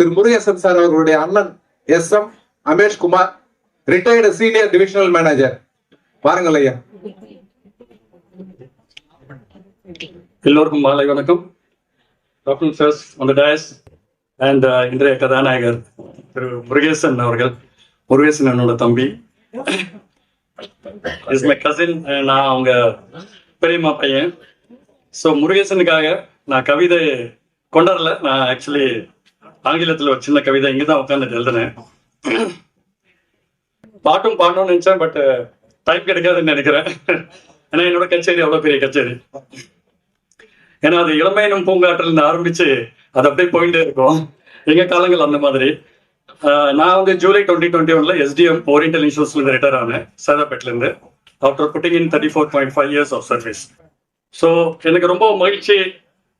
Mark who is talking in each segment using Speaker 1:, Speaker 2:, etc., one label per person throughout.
Speaker 1: திரு Murugesan sir அவர்களுடைய அண்ணன் S M Amesh Kumar retired senior divisional manager பாருங்கள் ஐயா.
Speaker 2: எல்லோருக்கும் மாலை வணக்கம். டாக்டர் அண்ட் uh, இன்றைய கதாநாயகர் திரு முருகேசன் அவர்கள். முருகேசன் என்னோட தம்பி. இஸ் மை கசின் நான் அவங்க பெரியம்மா பையன். ஸோ முருகேசனுக்காக நான் கவிதை கொண்டாடல. நான் ஆக்சுவலி ஆங்கிலத்துல ஒரு சின்ன கவிதை இங்கே தான் உட்காந்து எழுதினேன். பாட்டும் பாடணும்னு நினைச்சேன் பட் டைப் uh, கிடைக்காதுன்னு நினைக்கிறேன். ஏன்னா என்னோட கச்சேரி அவ்வளோ பெரிய கச்சேரி. ஏன்னா அது இளமையினும் பூங்காற்றல் ஆரம்பிச்சு அது அப்படியே போயிட்டே இருக்கும். எங்க காலங்கள் அந்த மாதிரி. ஆஹ் நான் வந்து ஜூலை டுவெண்ட்டி டுவெண்ட்டி ஒன்ல எஸ்டிஎம் ஓரியன்டல் இன்சூரன்ஸ்ல இருந்து ரிட்டையர் ஆனேன் சேதாப்பேட்ல இருந்து. After putting in thirty four point five years of service so எனக்கு ரொம்ப மகிழ்ச்சி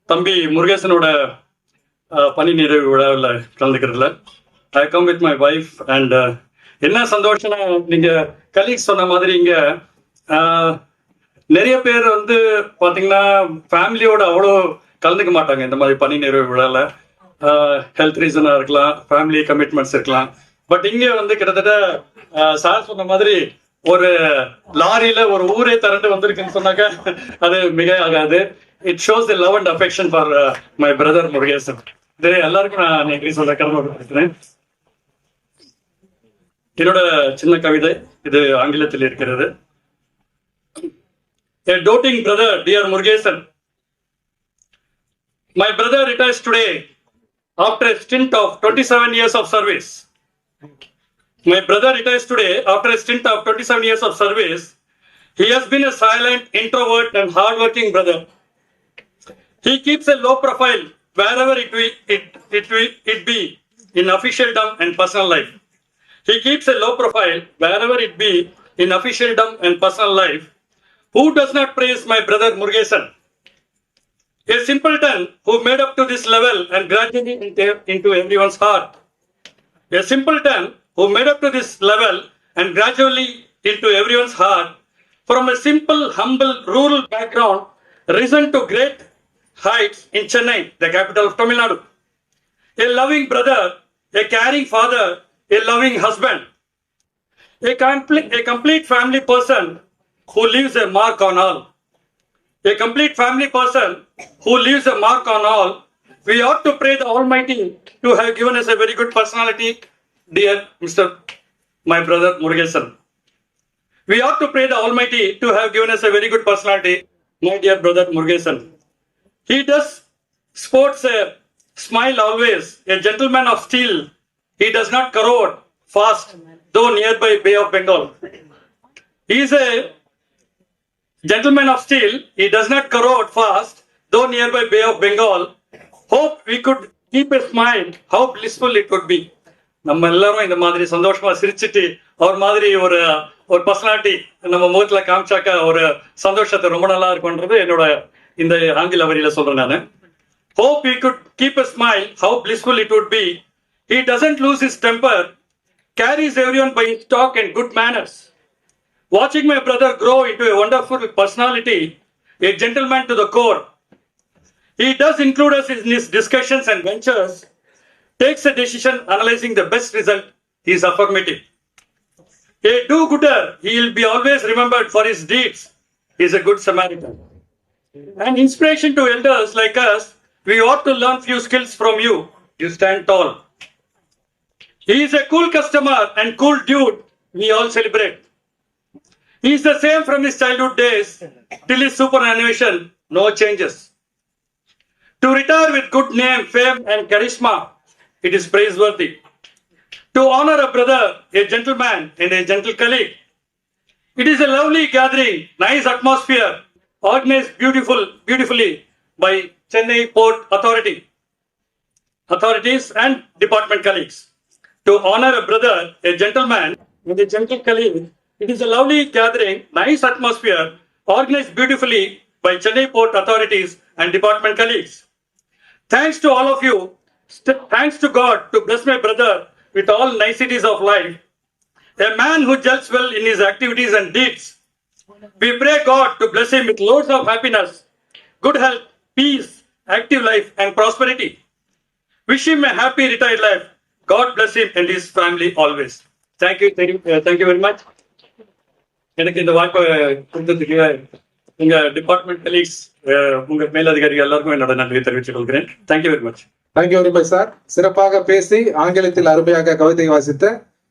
Speaker 2: தம்பி முருகேசனோட பணி நிறைவு விழாவில் கலந்துக்கிறதுல. I come with my wife and என்ன சந்தோஷம்னா நீங்க கலீக்ஸ் சொன்ன மாதிரி இங்க ஆஹ், நிறைய பேர் வந்து பாத்தீங்கன்னா ஃபேமிலியோட அவ்வளோ கலந்துக்க மாட்டாங்க. இந்த மாதிரி பணி நிறைவு விழால. ஹெல்த் ரீசனா இருக்கலாம் ஃபேமிலி கமிட்மெண்ட்ஸ் இருக்கலாம். பட் இங்கே வந்து கிட்டத்தட்ட சார் சொன்ன மாதிரி ஒரு லாரியில ஒரு ஊரே திரண்டு வந்திருக்குன்னு சொன்னாக்க அது மிக ஆகாது it shows the love and affection for my brother Murugesan இது எல்லாருக்கும் நான் நன்றி சொல்ல கடமைப்படுத்துறேன் என்னோட சின்ன கவிதை இது ஆங்கிலத்தில் இருக்கிறது A doting brother, dear Murugesan. My brother retires today after a stint of 27 years of service. My brother retires today after a stint of 27 years of service. He has been a silent, introvert, and hardworking brother. He keeps a low profile wherever it, be, it, it, it be in officialdom and personal life. He keeps a low profile wherever it be in officialdom and personal life. Who does not praise my brother Murugesan? A simpleton who made up to this level and gradually into, into everyone's heart. A simpleton who made up to this level and gradually into everyone's heart. From a simple, humble, rural background, risen to great heights in Chennai, the capital of Tamil Nadu. A loving brother, a caring father, a loving husband, a complete, a complete family person who leaves a mark on all. A complete family person who leaves a mark on all. We ought to pray the Almighty to have given us a very good personality, dear Mr. My brother Murugesan. We ought to pray the Almighty to have given us a very good personality, my dear brother Murugesan. He does sports a smile always, a gentleman of steel. He does not corrode fast, though nearby Bay of Bengal. He is a gentleman of steel. He does not corrode fast, though nearby Bay of Bengal. Hope we could keep a smile. How blissful it would be. நம்ம எல்லாரும் இந்த மாதிரி சந்தோஷமா சிரிச்சிட்டு அவர் மாதிரி ஒரு ஒரு personality நம்ம முகத்துல காமிச்சாக்க ஒரு சந்தோஷத்தை ரொம்ப நல்லா இருக்கும்ன்றது என்னோட இந்த ஆங்கில வரியில சொல்றேன் நான் Hope he could keep a smile, how blissful it would be. He doesn't lose his temper, carries everyone by his talk and good manners. Watching my brother grow into a wonderful personality, a gentleman to the core. He does include us in his discussions and ventures, takes a decision analyzing the best result, he is affirmative. A do-gooder, he will be always remembered for his deeds. He is a good Samaritan. An inspiration to elders like us, we ought to learn few skills from you. You stand tall. He is a cool customer and cool dude we all celebrate. He is the same from his childhood days till his superannuation, no changes. To retire with good name, fame, and charisma, it is praiseworthy. To honor a brother, a gentleman, and a gentle colleague, it is a lovely gathering, nice atmosphere, organized beautiful, beautifully by Chennai Port Authority, authorities and department colleagues. To honor a brother, a gentleman, and a gentle colleague, it is a lovely gathering, nice atmosphere, organized beautifully by Chennai Port authorities and department colleagues. Thanks to all of you. Thanks to God to bless my brother with all niceties of life. A man who gels well in his activities and deeds. We pray God to bless him with loads of happiness, good health, peace, active life, and prosperity. wish him a happy retired life. God bless him and his family always. Thank you, thank you, uh, thank you very much. எனக்கு இந்த வாய்ப்பை கொடுத்ததுக்கு எங்க department colleagues உங்க மேலதிகாரிகள் எல்லாருக்கும் என்னோட நன்றியை தெரிவித்துக் கொள்கிறேன் thank you very
Speaker 1: much thank you very much sir சிறப்பாக பேசி ஆங்கிலத்தில் அருமையாக கவிதை வாசித்த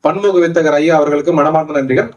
Speaker 1: பன்முக வித்தகர் ஐயா அவர்களுக்கு மனமார்ந்த நன்றிகள்